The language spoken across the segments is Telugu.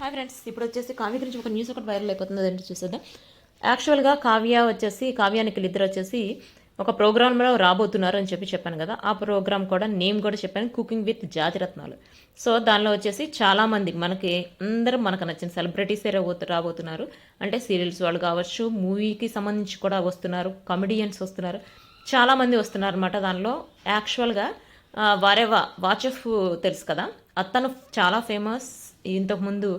హాయ్ ఫ్రెండ్స్ ఇప్పుడు వచ్చేసి కావ్య గురించి ఒక న్యూస్ ఒకటి వైరల్ అయిపోతుంది అదేంటి చూసేద్దాం. యాక్చువల్గా కావ్య వచ్చేసి కావ్యానికి ఇద్దరు వచ్చేసి ఒక ప్రోగ్రాంలో రాబోతున్నారు అని చెప్పి చెప్పాను కదా. ఆ ప్రోగ్రామ్ కూడా నేమ్ కూడా చెప్పాను కుకింగ్ విత్ జాతిరత్నాలు సో దానిలో వచ్చేసి చాలామంది మనకి అందరూ మనకు నచ్చిన సెలబ్రిటీసే రాబోతున్నారు. అంటే సీరియల్స్ వాళ్ళు కావచ్చు మూవీకి సంబంధించి కూడా వస్తున్నారు కమెడియన్స్ వస్తున్నారు. చాలామంది వస్తున్నారు అనమాట దానిలో. యాక్చువల్గా ఆ, వాచ్ ఆఫ్ తెలుసు కదా? అతను చాలా ఫేమస్ ఇంతకుముందు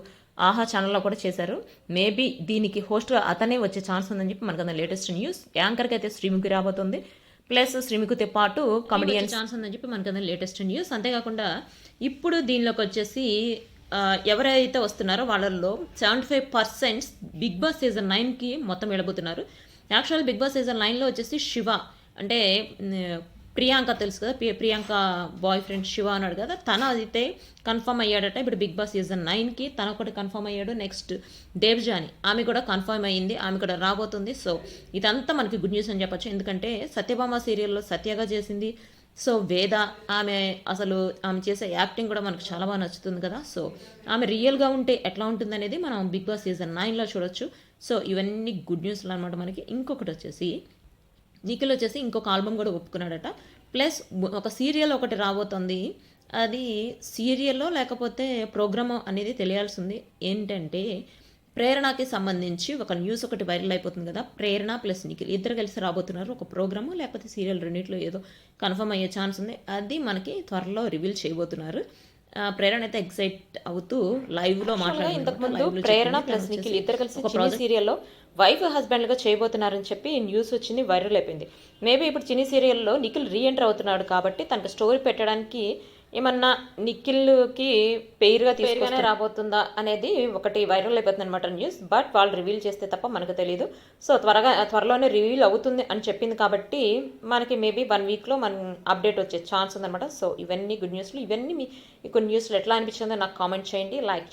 ఆహా ఛానల్లో కూడా చేశారు. మేబీ దీనికి హోస్ట్ అతనే వచ్చే ఛాన్స్ ఉందని చెప్పి మనకు లేటెస్ట్ న్యూస్ యాంకర్కి అయితే శ్రీముఖి రాబోతుంది. ప్లస్ శ్రీముఖితో పాటు కమెడియన్ ఛాన్స్ ఉందని చెప్పి మనకు లేటెస్ట్ న్యూస్ అంతేకాకుండా ఇప్పుడు దీనిలోకి వచ్చేసి ఎవరైతే వస్తున్నారో వాళ్ళల్లో seventy five percent Big Boss season నైన్కి మొత్తం వెళ్ళబోతున్నారు. యాక్చువల్ బిగ్ బాస్ సీజన్ నైన్లో వచ్చేసి శివ. అంటే ప్రియాంక తెలుసు కదా? ప్రి- ప్రియాంక బాయ్ ఫ్రెండ్ శివ అన్నాడు కదా? తన అయితే కన్ఫర్మ్ అయ్యాడట. ఇప్పుడు బిగ్ బాస్ సీజన్ నైన్కి తన ఒకటి కన్ఫర్మ్ అయ్యాడు నెక్స్ట్ దేవ్జాని. ఆమె కూడా కన్ఫర్మ్ అయ్యింది ఆమె కూడా రాబోతుంది. సో ఇదంతా మనకి గుడ్ న్యూస్ అని చెప్పొచ్చు. ఎందుకంటే సత్యభామ సీరియల్లో సత్యగా చేసింది. సో వేద ఆమె అసలు ఆమె చేసే యాక్టింగ్ కూడా మనకు చాలా బాగా నచ్చుతుంది కదా? సో ఆమె రియల్గా ఉంటే ఎట్లా ఉంటుంది అనేది మనం బిగ్ బాస్ సీజన్ నైన్లో చూడొచ్చు. సో ఇవన్నీ గుడ్ న్యూస్లు అనమాట మనకి. ఇంకొకటి వచ్చేసి నిఖిల్ వచ్చేసి ఇంకొక ఆల్బమ్ కూడా ఒప్పుకున్నాడట. ప్లస్ ఒక సీరియల్ ఒకటి రాబోతుంది. అది సీరియల్లో లేకపోతే ప్రోగ్రామ్ అనేది తెలియాల్సి ఉంది ఏంటంటే ప్రేరణకి సంబంధించి ఒక న్యూస్ ఒకటి వైరల్ అయిపోతుంది కదా ప్రేరణ ప్లస్ నిఖిల్. ఇద్దరు కలిసి రాబోతున్నారు. ఒక ప్రోగ్రాము లేకపోతే సీరియల్ రెండింటిలో ఏదో కన్ఫర్మ్ అయ్యే ఛాన్స్ ఉంది. అది మనకి త్వరలో రివీల్ చేయబోతున్నారు. ప్రేరణ అయితే ఎక్సైట్ అవుతూ లైవ్లో మాట్లాడి ఇంతకుముందు ప్రేరణ ప్లస్ నిఖిల్ ఇద్దరు కలిసి చిన్ని సీరియల్లో వైఫ్ హస్బెండ్గా చేయబోతున్నారని చెప్పి న్యూస్ వచ్చింది వైరల్ అయిపోయింది. మేబీ ఇప్పుడు చిన్ని సీరియల్లో నిఖిల్ రీఎంటర్ అవుతున్నాడు కాబట్టి తనకు స్టోరీ పెట్టడానికి ఏమన్నా నిఖిల్కి పేరుగా తీసుకునే రాబోతుందా అనేది ఒకటి వైరల్ అయిపోతుంది అనమాట న్యూస్ బట్ వాళ్ళు రివీల్ చేస్తే తప్ప మనకు తెలియదు సో త్వరగా త్వరలోనే రివీల్ అవుతుంది అని చెప్పింది కాబట్టి మనకి మేబీ వన్ వీక్లో మన అప్డేట్ వచ్చే ఛాన్స్ ఉందన్నమాట. సో ఇవన్నీ గుడ్ న్యూస్లు ఇవన్నీ మీ కొన్ని న్యూస్లు ఎట్లా అనిపించిందో నాకు కామెంట్ చేయండి. లైక్